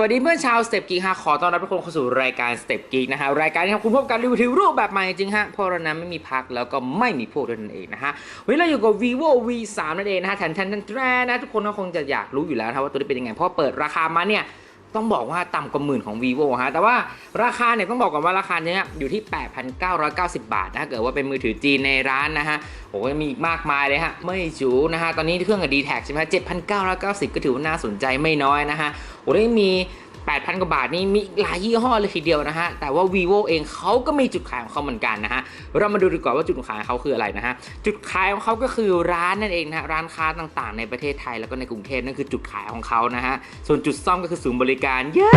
สวัสดีเพื่อนชาวสเต็ปกีฮะขอต้อนรับทุกคนเข้าสู่รายการสเต็ปกีนะฮะรายการที่ทำคุณพบการรีวิวรูปแบบใหม่จริงฮะเพราะเรานั้นไม่มีพักแล้วก็ไม่มีพวกด้วยนั่นเองนะฮะวันนี้เราอยู่กับ vivo v 3นั่นเองนะฮะแทนแทนแทนแทนนะทุกคนก็คงจะอยากรู้อยู่แล้วนะว่าตัวนี้เป็นยังไงเพราะเปิดราคามาเนี่ย ต้องบอกว่าต่ำกว่าหมื่นของ vivo ฮะ แต่ว่าราคาเนี่ยต้องบอกก่อนว่าราคาเนี้ยอยู่ที่ 8,990 บาทนะถ้าเกิดว่าเป็นมือถือจีนในร้านนะฮะ โอ้ยมีอีกมากมายเลยฮะ ไม่จูนะฮะ ตอนนี้เครื่องกับ d t แทใช่ไหม7,990ก็ถือว่าน่าสนใจไม่น้อยนะฮะ โอ้ยมี 8,000 กว่าบาทนี่มีหลายยี่ห้อเลยทีเดียวนะฮะ แต่ว่า vivo เองเขาก็มีจุดขายของเขาเหมือนกันนะฮะ เรามาดูดีกว่าว่าจุดขายของเขาคืออะไรนะฮะ จุดขายของเขาก็คือร้านนั่นเองนะฮะ ร้านค้าต่างๆ ในประเทศไทยแล้วก็ในกรุงเทพนั่นคือจุดขายของเขานะฮะ ส่วนจุดซ่อมก็คือศูนย์บริการเย้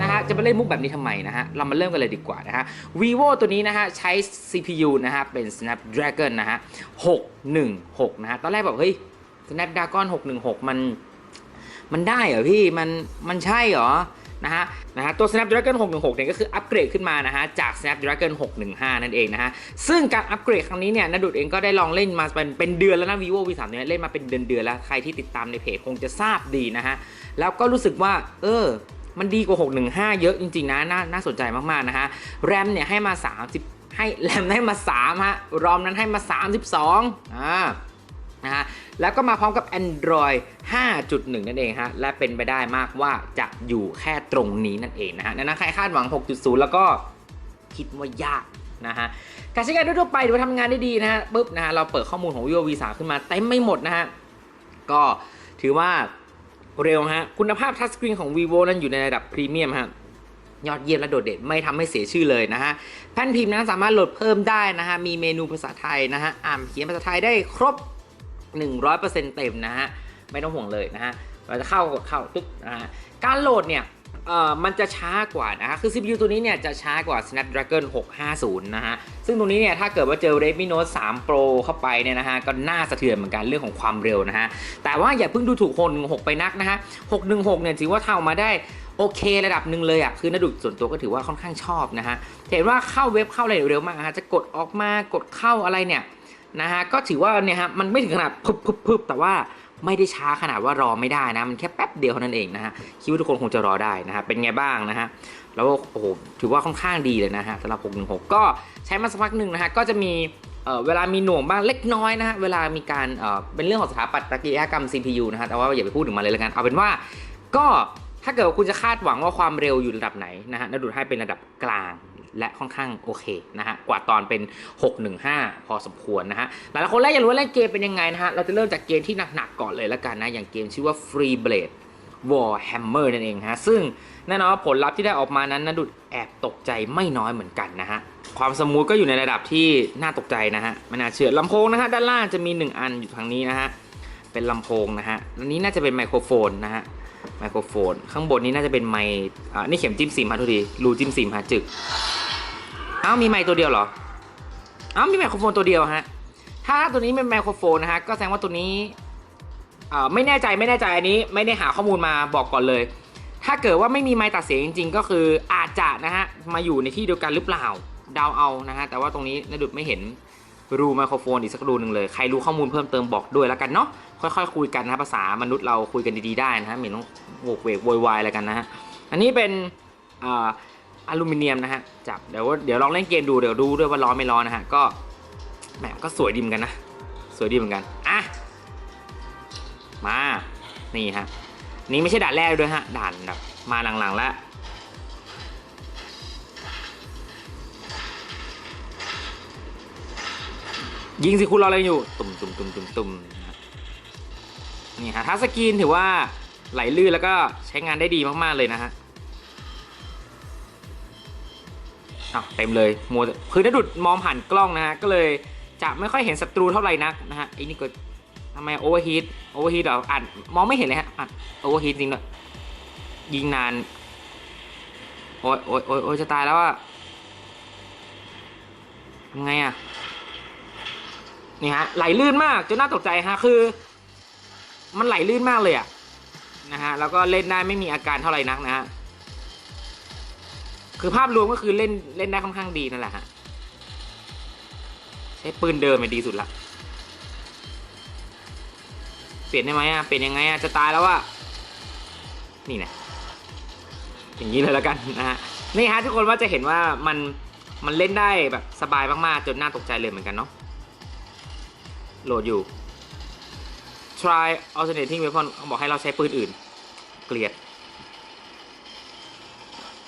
นะฮะ จะไปเล่นมุกแบบนี้ทำไมนะฮะ เรามาเริ่มกันเลยดีกว่านะฮะ vivo ตัวนี้นะฮะใช้ CPU นะฮะเป็น snapdragon นะฮะ 616 นะฮะ ตอนแรกแบบเฮ้ย snapdragon 616 มันมันได้เหรอพี่ มัน มันใช่เหรอ นะฮะนะฮะตัว Snapdragon 616เนี่ยก็คืออัปเกรดขึ้นมานะฮะจาก Snapdragon 615 นั่นเองนะฮะซึ่งการอัปเกรดครั้งนี้เนี่ยนดุดเองก็ได้ลองเล่นมาเป็นเป็นเดือนแล้วนะ vivo v 3เนี่ยเล่นมาเป็นเดือนเดือนแล้ว ใครที่ติดตามในเพจคงจะทราบดีนะฮะแล้วก็รู้สึกว่า เออมันดีกว่า 615 เยอะจริงๆนะน่าน่าสนใจมากๆนะฮะแรมเนี่ยให้มา 30 ให้แรมให้มา3ฮะรอมนั้นให้มา 32อ่า นะฮะแล้วก็มาพร้อมกับ Android 5.1 นั่นเองฮะและเป็นไปได้มากว่าจะอยู่แค่ตรงนี้นั่นเองนะฮะดังนั้นใครคาดหวัง 6.0 แล้วก็คิดว่ายากนะฮะการใช้งานทั่วไปหรือว่าทำงานได้ดีนะฮะปุ๊บนะฮะเราเปิดข้อมูลของ vivo v 3ขึ้นมาเต็มไม่หมดนะฮะก็ถือว่าเร็วฮะคุณภาพทัชสกรีนของ vivo นั้นอยู่ในระดับพรีเมียมฮะยอดเยี่ยมและโดดเด่นไม่ทำให้เสียชื่อเลยนะฮะแผ่นพิมพ์นั้นสามารถโหลดเพิ่มได้นะฮะมีเมนูภาษาไทยนะฮะอ่านเขียนภาษาไทยได้ครบ 100%เต็มนะฮะ ไม่ต้องห่วงเลยนะฮะ เราจะเข้ากดเข้าตึ๊กนะฮะ การโหลดเนี่ยมันจะช้ากว่านะฮะคือ CPU ตัวนี้เนี่ยจะช้ากว่า Snapdragon 650 นะฮะ ซึ่งตรงนี้เนี่ยถ้าเกิดว่าเจอ Redmi Note 3 Pro เข้าไปเนี่ยนะฮะ ก็น่าสะเทือนเหมือนกันเรื่องของความเร็วนะฮะ แต่ว่าอย่าเพิ่งดูถูก616ไปนักนะฮะ 616 เนี่ยถือว่าเทำออกมาได้โอเคระดับหนึ่งเลยอะคือนดุส่วนตัวก็ถือว่าค่อนข้างชอบนะฮะเห็นว่าเข้าเว็บเข้าอะไรเร็วมากะฮะจะกดออกมากดเข้าอะไรเนี่ย นะฮะก็ถือว่าเนี่ยฮะมันไม่ถึงขนาดพึบพึบพึบแต่ว่าไม่ได้ช้าขนาดว่ารอไม่ได้นะ มันแค่แป๊บเดียวเท่านั้นเองนะฮะคิดว่าทุกคนคงจะรอได้นะฮะเป็นไงบ้างนะฮะแล้วโอ้โหถือว่าค่อนข้างดีเลยนะฮะสำหรับ 616 ก็ใช้มาสักพักหนึ่งนะฮะก็จะมีเออเวลามีหน่วงบ้างเล็กน้อยนะฮะเวลามีการเออเป็นเรื่องของสถาปัตยกรรม CPU นะฮะแต่ว่าอย่าไปพูดถึงมันเลยละกันเอาเป็นว่าก็ถ้าเกิดว่าคุณจะคาดหวังว่าความเร็วอยู่ระดับไหนนะฮะนดูดให้เป็นระดับกลาง และค่อนข้างโอเคนะฮะกว่าตอนเป็น 615 พอสมควรนะฮะหลายคนแรกอยากรู้ว่าเล่นเกมเป็นยังไงนะฮะเราจะเริ่มจากเกมที่หนักๆก่อนเลยละกันนะอย่างเกมชื่อว่า Free Blade Warhammer นั่นเองฮะซึ่งแน่นอนว่าผลลัพธ์ที่ได้ออกมานั้นนะดุดแอบตกใจไม่น้อยเหมือนกันนะฮะความสมูทก็อยู่ในระดับที่น่าตกใจนะฮะไม่น่าเชื่อลำโพงนะฮะด้านล่างจะมี 1 อันอยู่ทางนี้นะฮะเป็นลำโพงนะฮะอันนี้น่าจะเป็นไมโครโฟนนะฮะไมโครโฟน ข้างบนนี้น่าจะเป็นไมค์อ่านี่เข็มจิ้มซิมฮะทุกทีรูจิ้มซิมฮะจึก อ้ามีไมค์ตัวเดียวเหรออ้ามีไมโครโฟนตัวเดียวฮะ ถ้าตัวนี้เป็นไมโครโฟนนะฮะ ก็แสดงว่าตัวนี้อ่าไม่แน่ใจไม่แน่ใจอันนี้ ไม่ได้หาข้อมูลมาบอกก่อนเลย ถ้าเกิดว่าไม่มีไมค์ตัดเสียงจริง ๆ ก็คืออาจจะนะฮะ มาอยู่ในที่เดียวกันหรือเปล่าเดาเอานะฮะ แต่ว่าตรงนี้นดุดไม่เห็นรูไมโครโฟนอีกสักรูหนึ่งเลย ใครรู้ข้อมูลเพิ่มเติมบอกด้วยแล้วกันเนาะ ค่อยๆคุยกันนะฮะภาษามนุษย์เราคุยกันดีๆได้นะฮะไม่ต้องโวกเวกโวยวายอะไรกันนะฮะ อันนี้เป็นอ่า อลูมิเนียมนะฮะจับเดี๋ยวเดี๋ยวลองเล่นเกมดูเดี๋ยวดูด้วยว่าร้อนไม่ร้อนนะฮะก็แหมก็สวยดีเหมือนกันนะสวยดีเหมือนกันอะมานี่ฮะนี่ไม่ใช่ด่านแรกด้วยฮะด่านแบบมาหลังๆแล้วยิงสิคุณรออะไรอยู่ ตุ่มตุ่มตุ่มตุ่มตุ่มนะฮะนี่ฮะทัชสกรีนถือว่าไหลลื่นแล้วก็ใช้งานได้ดีมากๆเลยนะฮะ อะเต็มเลยมัวคือถ้าดุดมองผ่านกล้องนะฮะก็เลยจะไม่ค่อยเห็นศัตรูเท่าไหร่นักนะฮะไอ้นี่ก็ทำไมโอเวอร์ฮีทโอเวอร์ฮีทเหรออ่านมองไม่เห็นเลยฮะอ่านโอเวอร์ฮีทจริงด้วยยิงนานโอ้ยโอ้ยโอ้ยโอ้ยจะตายแล้วอะทำไงอะนี่ฮะไหลลื่นมากจนน่าตกใจฮะคือ มันไหลลื่นมากเลยอะนะฮะแล้วก็เล่นได้ไม่มีอาการเท่าไหร่นักนะฮะ คือภาพรวมก็คือเล่นเล่นได้ค่อนข้างดีนั่นแหละฮะใช้ปืนเดิมเนี่ยดีสุดละเปลี่ยนได้ไหมอะเปลี่ยนยังไงอะจะตายแล้วอะนี่นะอย่างนี้เลยแล้วกันนะฮะนี่ฮะทุกคนว่าจะเห็นว่ามันมันเล่นได้แบบสบายมากๆจนน่าตกใจเลยเหมือนกันเนาะโหลดอยู่ try alternating weapon เขาบอกให้เราใช้ปืนอื่น เกลียด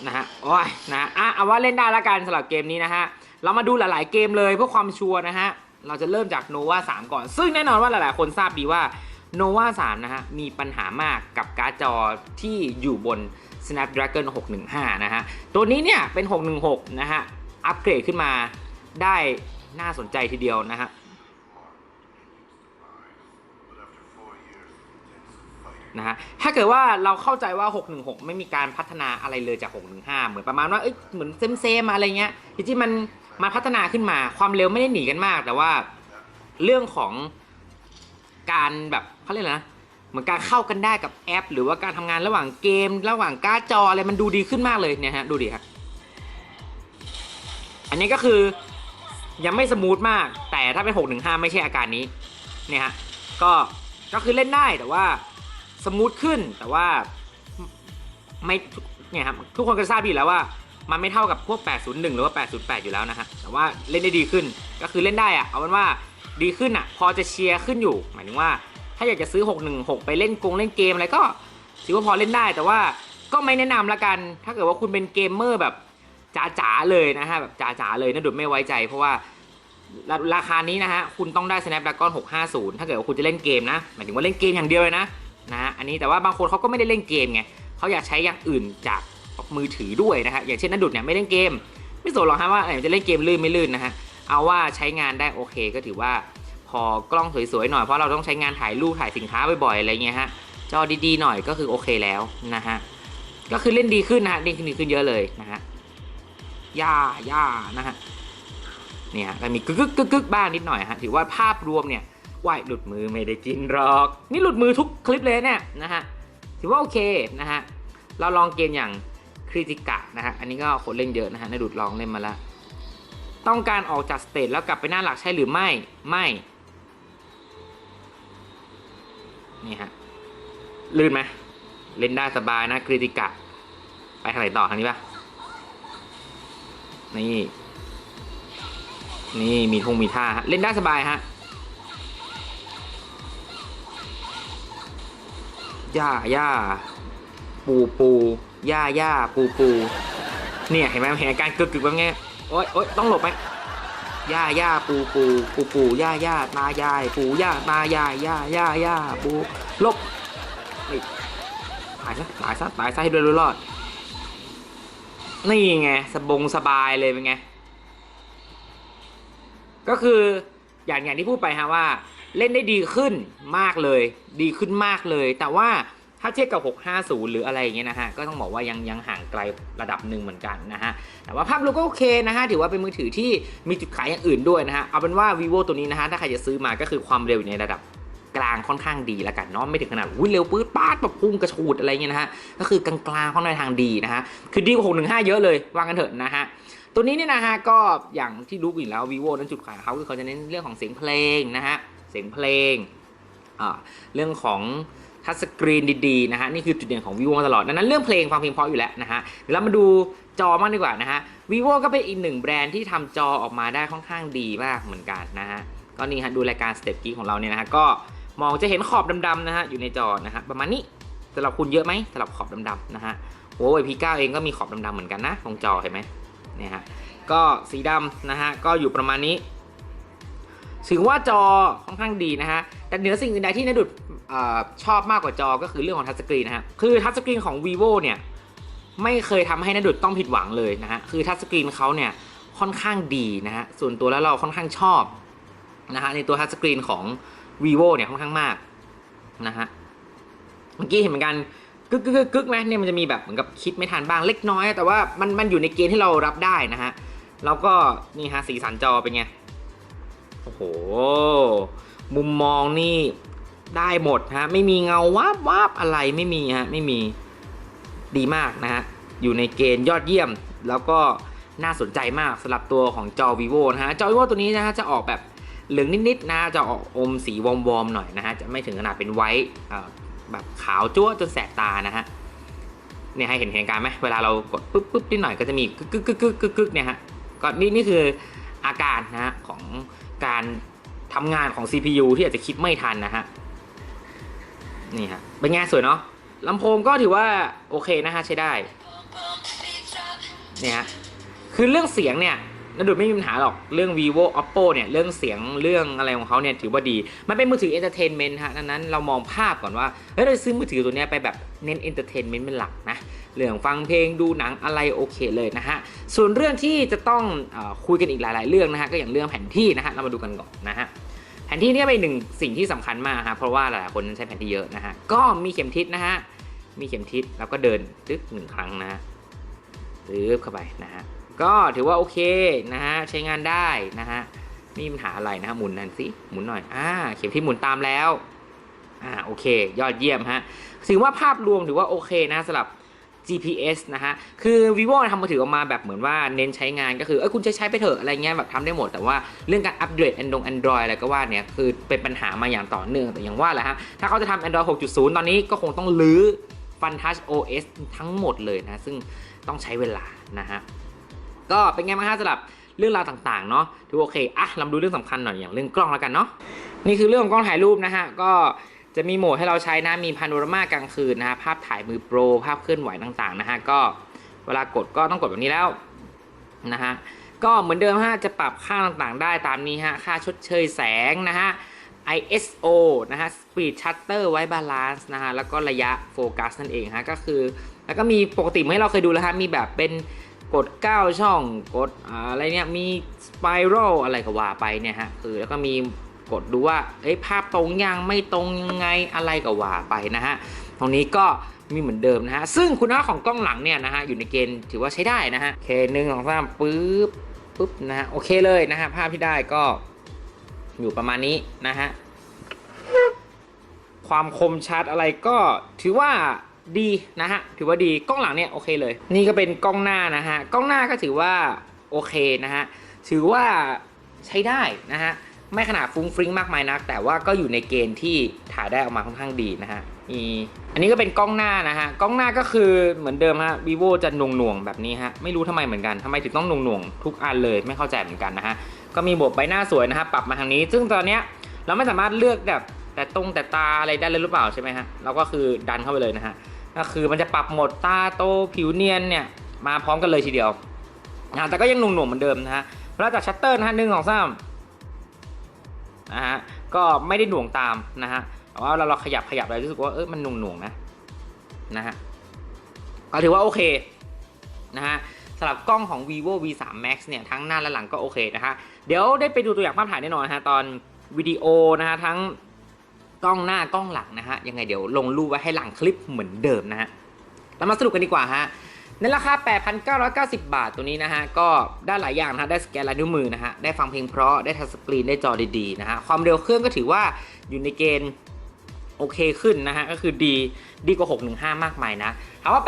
นะฮะโอ้ยนะอะเอาว่าเล่นได้ละกันสำหรับเกมนี้นะฮะเรามาดูหลาย ๆ เกมเลยเพื่อความชัวร์นะฮะเราจะเริ่มจาก Nova 3ก่อน ซึ่งแน่นอนว่าหลาย ๆ คนทราบดีว่า Nova 3นะฮะมีปัญหามากกับการ์ดจอที่อยู่บน Snapdragon 615 นะฮะ ตัวนี้เนี่ยเป็น 616 นะฮะ อัปเกรดขึ้นมาได้น่าสนใจทีเดียวนะฮะ นะฮะถ้าเกิดว่าเราเข้าใจว่า 616 ไม่มีการพัฒนาอะไรเลยจาก 615 เหมือนประมาณว่าเอ้ยเหมือนเซมเซมๆอะไรเงี้ยจริงๆมันมาพัฒนาขึ้นมาความเร็วไม่ได้หนีกันมาก แต่ว่าเรื่องของการแบบเขาเรียกอะไรนะเหมือนการเข้ากันได้กับแอป หรือว่าการทำงานระหว่างเกม ระหว่างการ์ดจออะไรมันดูดีขึ้นมากเลยเนี่ยฮะดูดิครับอันนี้ก็คือยังไม่สมูทมาก แต่ถ้าเป็น 615 ไม่ใช่อาการนี้เนี่ยฮะก็ก็คือเล่นได้แต่ว่า สมูทขึ้นแต่ว่าไม่เนี่ยครับทุกคนก็ทราบดีแล้วว่า มันไม่เท่ากับพวก 801 หรือว่า 808 อยู่แล้วนะฮะแต่ว่าเล่นได้ดีขึ้นก็คือเล่นได้อะเอาเป็นว่าดีขึ้นอะพอจะเชียร์ขึ้นอยู่ หมายถึงว่า ถ้าอยากจะซื้อ 616 ไปเล่นกงเล่นเกมอะไรก็ถือว่าพอเล่นได้ แต่ว่าก็ไม่แนะนำละกัน ถ้าเกิดว่าคุณเป็นเกมเมอร์แบบจ๋าๆเลยนะฮะแบบจ๋าๆเลยนะดุดไม่ไว้ใจ เพราะว่าราราคานี้นะฮะคุณต้องได้ Snapdragon 650 ถ้าเกิดว่าคุณจะเล่นเกมนะหมายถึงว่าเล่นเกมอย่างเดียวเลยนะ นะฮะอันนี้แต่ว่าบางคนเขาก็ไม่ได้เล่นเกมไงเขาอยากใช้อย่างอื่นจากมือถือด้วยนะฮะอย่างเช่นนัดดุดเนี่ยไม่เล่นเกม ไม่สนหรอกฮะว่าจะเล่นเกมลื่นไม่ลื่นนะฮะเอาว่าใช้งานได้โอเคก็ถือว่าพอกล้องสวยๆหน่อยเพราะเราต้องใช้งานถ่ายรูปถ่ายสินค้าบ่อยๆอะไรเงี้ยฮะจอดีๆหน่อยก็คือโอเคแล้วนะฮะก็คือเล่นดีขึ้นนะฮะเล่นขึ้นดีขึ้นเยอะเลยนะฮะย่าย่านะฮะเนี่ยฮะก็มีกึกกึกกึกกึกบ้างนิดหน่อยฮะถือว่าภาพรวมเนี่ย ว่ายหลุดมือไม่ได้กินหรอก นี่หลุดมือทุกคลิปเลยเนี่ยนะฮะถือว่าโอเคนะฮะเราลองเกมอย่างคริติกะนะฮะอันนี้ก็คนเล่นเยอะนะฮะในดุดลองเล่นมาแล้วต้องการออกจากสเตจแล้วกลับไปหน้าหลักใช่หรือไม่ไม่นี่ฮะลื่นไหมเล่นได้สบายนะคริติกะ ไปทางไหนต่อทางนี้ปะนี่ นี่มีทงมีท่าฮะเล่นได้สบายฮะ ย่าย่าปูปูย่าย่าปูปูเนี่ยเห็นไหมเห็นอาการกึกกึกแบบไงโอ๊ยโอ๊ยต้องหลบไหมย่าย่าปูปูปูปูย่าย่าตายาย ปูย่าตายายย่าย่าย่าปูหลบนี่ตายซะตายซะตายซะให้ด้วยรอดนี่ไงสบงสบายเลยเป็นไงก็คืออย่างอย่างที่พูดไปฮะว่า เล่นได้ดีขึ้นมากเลย ดีขึ้นมากเลย แต่ว่าถ้าเทียบกับ 650 หรืออะไรอย่างเงี้ยนะฮะ ก็ต้องบอกว่ายังยังห่างไกลระดับหนึ่งเหมือนกันนะฮะ แต่ว่าภาพรวมก็โอเคนะฮะ ถือว่าเป็นมือถือที่มีจุดขายอย่างอื่นด้วยนะฮะ เอาเป็นว่า vivo ตัวนี้นะฮะ ถ้าใครจะซื้อมาก็คือความเร็วอยู่ในระดับกลางค่อนข้างดีแล้วกันเนาะไม่ถึงขนาดวิ่งเร็วปื๊ดป๊าดแบบพุ่งกระชูดอะไรเงี้ยนะฮะ ก็คือกลางๆค่อนข้างทางดีนะฮะ คือดีกว่า615 เยอะเลยว่ากันเถอะนะฮะตัวนี้เนี่ยนะฮะก็อย่างที่รู้อยู่แล้ว vivo นั้นจุดขายเขาคือเขาจะเน้นเรื่องของเสียงเพลงนะฮะ เสียงเพลง เรื่องของทัชสกรีนดีๆนะฮะนี่คือจุดเด่นของ vivo มาตลอดดังนั้นเรื่องเพลงฟังเพลงเพราะอยู่แล้วนะฮะเดี๋ยวเรามาดูจอมากดีกว่านะฮะ vivo ก็เป็นอีกหนึ่งแบรนด์ที่ทำจอออกมาได้ค่อนข้างดีมากเหมือนกันนะฮะก็นี่ฮะดูรายการ Step Geek ของเราเนี่ยนะฮะก็มองจะเห็นขอบดำๆนะฮะอยู่ในจอนะฮะประมาณนี้สำหรับคุณเยอะไหมสำหรับขอบดำๆนะฮะโอ้ย P9 เองก็มีขอบดำๆเหมือนกันนะตรงจอเห็นไหมเนี่ยฮะก็สีดำนะฮะก็อยู่ประมาณนี้ ถือว่าจอค่อนข้างดีนะฮะ แต่เหนือสิ่งอื่นใดที่นดุดอชอบมากกว่าจอก็คือเรื่องของทัชสกรีนนะฮะ คือทัชสกรีนของ vivo เนี่ย ไม่เคยทำให้นดุดต้องผิดหวังเลยนะฮะ คือทัชสกรีนเขาเนี่ยค่อนข้างดีนะฮะ ส่วนตัวแล้วเราค่อนข้างชอบนะฮะในตัวทัชสกรีนของ vivo เนี่ยค่อนข้างมากนะฮะ เมื่อกี้เห็นเหมือนกันกึกกึกกึกกึกไหมเนี่ยมันจะมีแบบเหมือนกับคิดไม่ทันบ้างเล็กน้อย แต่ว่ามันมันอยู่ในเกณฑ์ที่เรารับได้นะฮะ แล้วก็นี่ฮะสีสันจอเป็นไง โอ้โห มุมมองนี่ได้หมดฮะ ไม่มีเงาวับวับอะไรไม่มีฮะ ไม่มีดีมากนะฮะ อยู่ในเกณฑ์ยอดเยี่ยม แล้วก็น่าสนใจมากสำหรับตัวของจอ vivo นะฮะ จอ vivo ตัวนี้นะฮะจะออกแบบเหลืองนิดๆนะ จะออกอมสีวอมๆหน่อยนะฮะ จะไม่ถึงขนาดเป็นไวท์อ่าแบบขาวจั๊วจนแสบตานะฮะ เนี่ยให้เห็นเหตุการณ์ไหมเวลาเรากดปุ๊บปุ๊บนิดหน่อยก็จะมีกึกกึกกึกกึกกึกกึกเนี่ยฮะ ก็นี่นี่คืออาการนะฮะของ การทำงานของ CPU ที่อาจจะคิดไม่ทันนะฮะ นี่ฮะ เป็นไงสวยเนาะลำโพงก็ถือว่าโอเคนะฮะใช้ได้ เนี่ยฮะ คือเรื่องเสียงเนี่ยนดุดไม่มีปัญหาหรอก เรื่อง vivo oppo เนี่ย เรื่องเสียง เรื่องอะไรของเขาเนี่ย ถือว่าดี มันเป็นมือถือ entertainment ฮะ ดังนั้นเรามองภาพก่อนว่า เฮ้ย เราซื้อมือถือตัวเนี้ยไปแบบเน้น entertainment เป็นหลักนะ เรื่องฟังเพลงดูหนังอะไรโอเคเลยนะฮะส่วนเรื่องที่จะต้องอคุยกันอีกหลาย ๆ เรื่องนะฮะก็อย่างเรื่องแผนที่นะฮะเรามาดูกันก่อนนะฮะแผนที่นี่เป็นหนึ่งสิ่งที่สำคัญมากฮะเพราะว่าหลายๆคนใช้แผนที่เยอะนะฮะก็มีเข็มทิศนะฮะมีเข็มทิศแล้วก็เดินตึ๊กหนึ่งครั้งนะตึ๊บเข้าไปนะฮะก็ถือว่าโอเคนะฮะใช้งานได้นะฮะไม่มีปัญหาอะไรนะฮะหมุนนั่นสิหมุนหน่อยอ่าเข็มทิศหมุนตามแล้วอ่าโอเค ยอดเยี่ยมฮะถือว่าภาพรวมถือว่าโอเคนะสำหรับ GPS นะฮะ คือ vivo ทำมือถือออกมาแบบเหมือนว่าเน้นใช้งานก็คือ เอ้ยคุณใช้ใช้ไปเถอะอะไรเงี้ยแบบทำได้หมด แต่ว่าเรื่องการอัปเกรด Android Android อะไรก็ว่าเนี่ย คือเป็นปัญหามาอย่างต่อเนื่อง แต่อย่างว่าแหละฮะ ถ้าเขาจะทำ Android 6.0 ตอนนี้ก็คงต้องลื้อ FunTouch OS ทั้งหมดเลยนะ ซึ่งต้องใช้เวลานะฮะ ก็เป็นไงบ้างฮะสำหรับเรื่องราวต่างๆเนาะถือโอเค อะเรามาดูเรื่องสำคัญหน่อยอย่างเรื่องกล้องแล้วกันเนาะ นี่คือเรื่องของกล้องถ่ายรูปนะฮะ ก็ จะมีโหมดให้เราใช้นะมีพาโนรามากลางคืนนะฮะภาพถ่ายมือโปร ภาพเคลื่อนไหวต่างๆนะฮะก็เวลากดก็ต้องกดแบบนี้แล้วนะฮะก็เหมือนเดิมฮะจะปรับค่าต่างๆ ได้ตามนี้ฮะค่าชดเชยแสงนะฮะ ISO นะฮะ Speed Shutter White Balance นะฮะแล้วก็ระยะโฟกัสนั่นเองฮะก็คือ แล้วก็มีปกติเหมื่อนที่เราเคยดูแล้วฮะมีแบบเป็นกด 9 ช่องกดอ่าอะไรเนี่ยมี Spiral อะไรก็ว่าไปเนี่ยฮะคือแล้วก็มี กดดูว่าเอ้ยภาพตรงยังไม่ตรงยังไงอะไรก็ว่าไปนะฮะตรงนี้ก็มีเหมือนเดิมนะฮะซึ่งคุณภาพของกล้องหลังเนี่ยนะฮะอยู่ในเกณฑ์ถือว่าใช้ได้นะฮะโอเคหนึ่งสองสามปึ๊บปึ๊บนะฮะโอเคเลยนะฮะภาพที่ได้ก็อยู่ประมาณนี้นะฮะความคมชัดอะไรก็ถือว่าดีนะฮะถือว่าดีกล้องหลังเนี่ยโอเคเลย นี่ก็เป็นกล้องหน้านะฮะกล้องหน้าก็ถือว่าโอเคนะฮะถือว่าใช้ได้นะฮะ ไม่ขนาดฟุ้งฟริ้งมากมายนัก แต่ว่าก็อยู่ในเกณฑ์ที่ถ่ายได้ออกมาค่อนข้างดีนะฮะมีอันนี้ก็เป็นกล้องหน้านะฮะกล้องหน้าก็คือเหมือนเดิมฮะ vivo จะหน่วงๆแบบนี้ฮะไม่รู้ทำไมเหมือนกันทำไมถึงต้องหน่วงๆทุกอันเลยไม่เข้าใจเหมือนกันนะฮะก็มีโหมดใบหน้าสวยนะฮะปรับมาทางนี้ ซึ่งตอนเนี้ยเราไม่สามารถเลือกแบบแต่ตรงแต่ตาอะไรได้เลยหรือเปล่าใช่ไหมฮะเราก็คือดันเข้าไปเลยนะฮะก็คือมันจะปรับหมดตาโตผิวเนียนเนี่ยมาพร้อมกันเลยทีเดียวนะแต่ก็ยังหน่วงๆเหมือนเดิมนะฮะแล้วจากชัตเตอร์นะฮะหนึ่งสองสาม นะฮะก็ไม่ได้หน่วงตามนะฮะแต่ว่าเราเราขยับขยับอะไรรู้สึกว่าเออมันหน่วงๆนะนะฮะก็ถือว่าโอเคนะฮะสำหรับกล้องของ vivo v 3 max เนี่ยทั้งหน้าและหลังก็โอเคนะฮะเดี๋ยวได้ไปดูตัวอย่างภาพถ่ายแน่นอนฮะตอนวิดีโอนะฮะทั้งกล้องหน้ากล้องหลังนะฮะยังไงเดี๋ยวลงรูปไว้ให้หลังคลิปเหมือนเดิมนะฮะเรามาสรุปกันดีกว่าฮะ ในราคา 8,990 บาทตัวนี้นะฮะ ก็ได้หลายอย่างนะฮะได้สแกนลายนิ้วมือนะฮะ ได้ฟังเพลงเพราะ ได้ทัชสกรีน ได้จอดีๆนะฮะ ความเร็วเครื่องก็ถือว่าอยู่ในเกณฑ์โอเคขึ้นนะฮะ ก็คือดีดีกว่า 615 มากมายนะถามว่า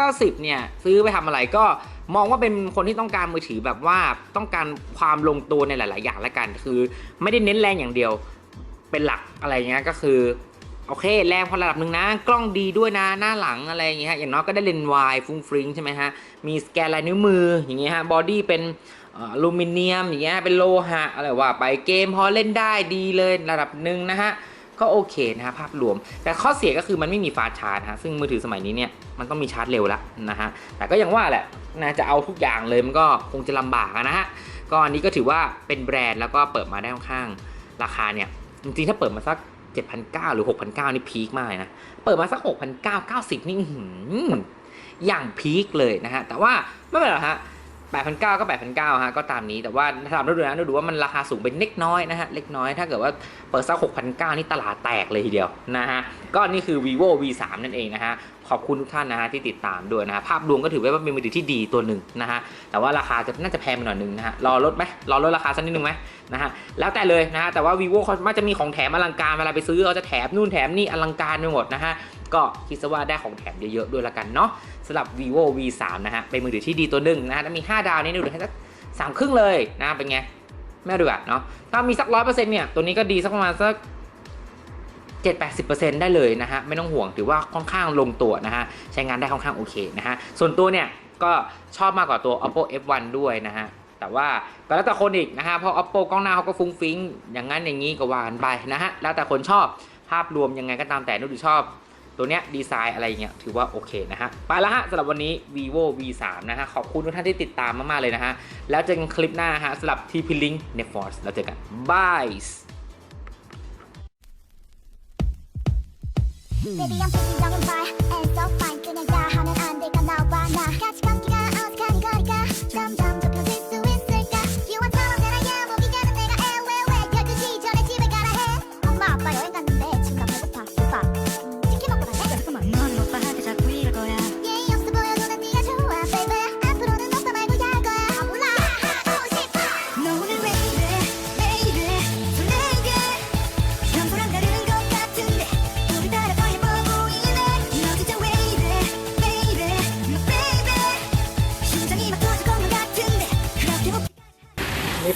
8,990 เนี่ย ซื้อไปทำอะไรก็มองว่าเป็นคนที่ต้องการมือถือแบบว่าต้องการความลงตัวในหลาย ๆ อย่างละกัน คือไม่ได้เน้นแรงอย่างเดียวเป็นหลักอะไรเงี้ยก็คือ โอเค แรงพอระดับหนึ่งนะ กล้องดีด้วยนะ หน้าหลังอะไรอย่างเงี้ยอย่างน้อยก็ได้เลนส์วายฟุ้งฟริ้งใช่ไหมฮะ มีสแกนลายนิ้วมืออย่างเงี้ยฮะ บอดี้เป็นอลูมิเนียมอย่างเงี้ย เป็นโลหะอะไรว่าไป เกมพอเล่นได้ดีเลยระดับหนึ่งนะฮะ ก็โอเคนะฮะภาพรวม แต่ข้อเสียก็คือมันไม่มีฟาชาร์จฮะ ซึ่งมือถือสมัยนี้เนี่ย มันต้องมีชาร์จเร็วแล้วนะฮะ แต่ก็ยังว่าแหละนะจะเอาทุกอย่างเลยมันก็คงจะลำบากนะฮะ ก็อันนี้ก็ถือว่าเป็นแบรนด์แล้วก็เปิดมาได้ค่อนข้างราคาเนี่ย จริงๆถ้าเปิดมาสัก 7,900 หรือ 6,900 นี่พีคมากนะ เปิดมาสัก 6,900 90 นี่อื้อหืออย่างพีคเลยนะฮะ แต่ว่าไม่เป็นไรหรอกฮะ8,900 ก็ 8,900 ฮะ ก็ตามนี้ แต่ว่าสำหรับดูนะเราดูว่ามันราคาสูงเป็นเล็กน้อยนะฮะ เล็กน้อย ถ้าเกิดว่าเปิดสัก 6,900 นี่ตลาดแตกเลยทีเดียวนะฮะ ก็นี่คือ vivo v 3 นั่นเองนะฮะ ขอบคุณทุกท่านนะฮะที่ติดตามด้วยนะฮะภาพรวมก็ถือว่าเป็นมือถือที่ดีตัวหนึ่งนะฮะแต่ว่าราคาจะน่าจะแพงไปหน่อยนึงนะฮะรอลดไหมรอลดราคาสักนิดนึงไหมนะฮะแล้วแต่เลยนะฮะแต่ว่า vivo เขามักจะมีของแถมอลังการเวลาไปซื้อเขาจะแถมนู่นแถมนี่อลังการไปหมดนะฮะก็คิดซะว่าได้ของแถมเยอะๆด้วยละกันเนาะสำหรับ vivo v 3 นะฮะเป็นมือถือที่ดีตัวหนึ่งนะฮะแล้วมี 5 ดาวนี่ดูให้สักสามครึ่งเลยนะเป็นไงไม่ดูอะเนาะถ้ามีสักร้อยเปอร์เซ็นต์เนี่ยตัวนี้ก็ดีสักประมาณสัก 7-80%ได้เลยนะฮะไม่ต้องห่วงถือว่าค่อนข้างลงตัวนะฮะใช้งานได้ค่อนข้างโอเคนะฮะส่วนตัวเนี่ยก็ชอบมากกว่าตัว oppo f1 ด้วยนะฮะแต่ว่าก็แล้วแต่คนอีกนะฮะเพราะ oppo กล้องหน้าเขาก็ฟุ้งฟิ้งอย่างนั้นอย่างนี้ก็ว่ากันไปนะฮะแล้วแต่คนชอบภาพรวมยังไงก็ตามแต่นุดูชอบตัวเนี้ยดีไซน์อะไรเงี้ยถือว่าโอเคนะฮะไปแล้วฮะสำหรับวันนี้ vivo v 3 นะฮะขอบคุณทุกท่านที่ติดตามมาก ๆ เลยนะฮะ แล้วเจอกันคลิปหน้าฮะสำหรับ TP Link Netforce แล้วเจอกันบาย Baby I'm taking young and fine and so fine 그냥 다 하면 안 될까 나와 나 같이 감기가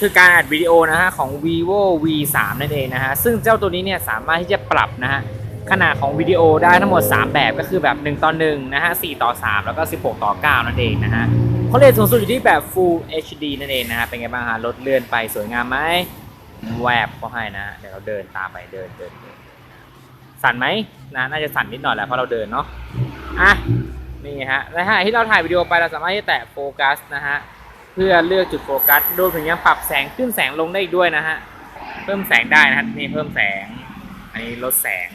คือการอัดวิดีโอนะฮะของ vivo v 3นั่นเองนะฮะ ซึ่งเจ้าตัวนี้เนี่ยสามารถที่จะปรับนะฮะขนาดของวิดีโอได้ทั้งหมด 3 แบบก็คือแบบ 1 ต่อ1นะฮะ4ต่อ 3 แล้วก็ 16 ต่อ 9 นั่นเองนะฮะเขาเรทสูงสุดอยู่ที่แบบ full HD นั่นเองนะฮะ เป็นไงบ้างฮะรถเลื่อนไปสวยงามไหมแวบก็ให้นะ เดี๋ยวเราเดินตามไปเดินเดินเดินสั่นไหมนะน่าจะสั่นนิดหน่อยแหละเพราะเราเดินเนาะอะนี่ฮะและถ้าที่เราถ่ายวิดีโอไปเราสามารถที่จะแตะโฟกัสนะฮะ เพื่อเลือกจุดโฟกัสรวมถึงยังปรับแสงขึ้นแสงลงได้อีกด้วยนะฮะ เพิ่มแสงได้นะฮะนี่เพิ่มแสง อันนี้ลดแสง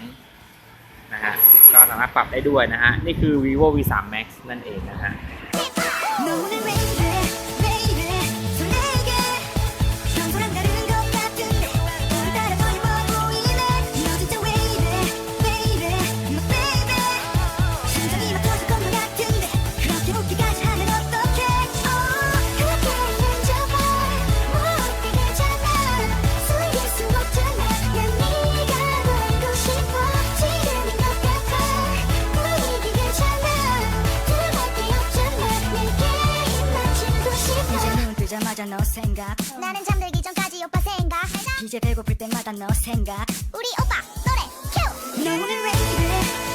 นะฮะ ก็สามารถปรับได้ด้วยนะฮะ นี่คือ vivo v 3 max นั่นเองนะฮะ 나는 잠들기 전까지 오빠 생각. 이제 배고플 때마다 너 생각. 우리 오빠 노래 큐! 너는 왜 이래?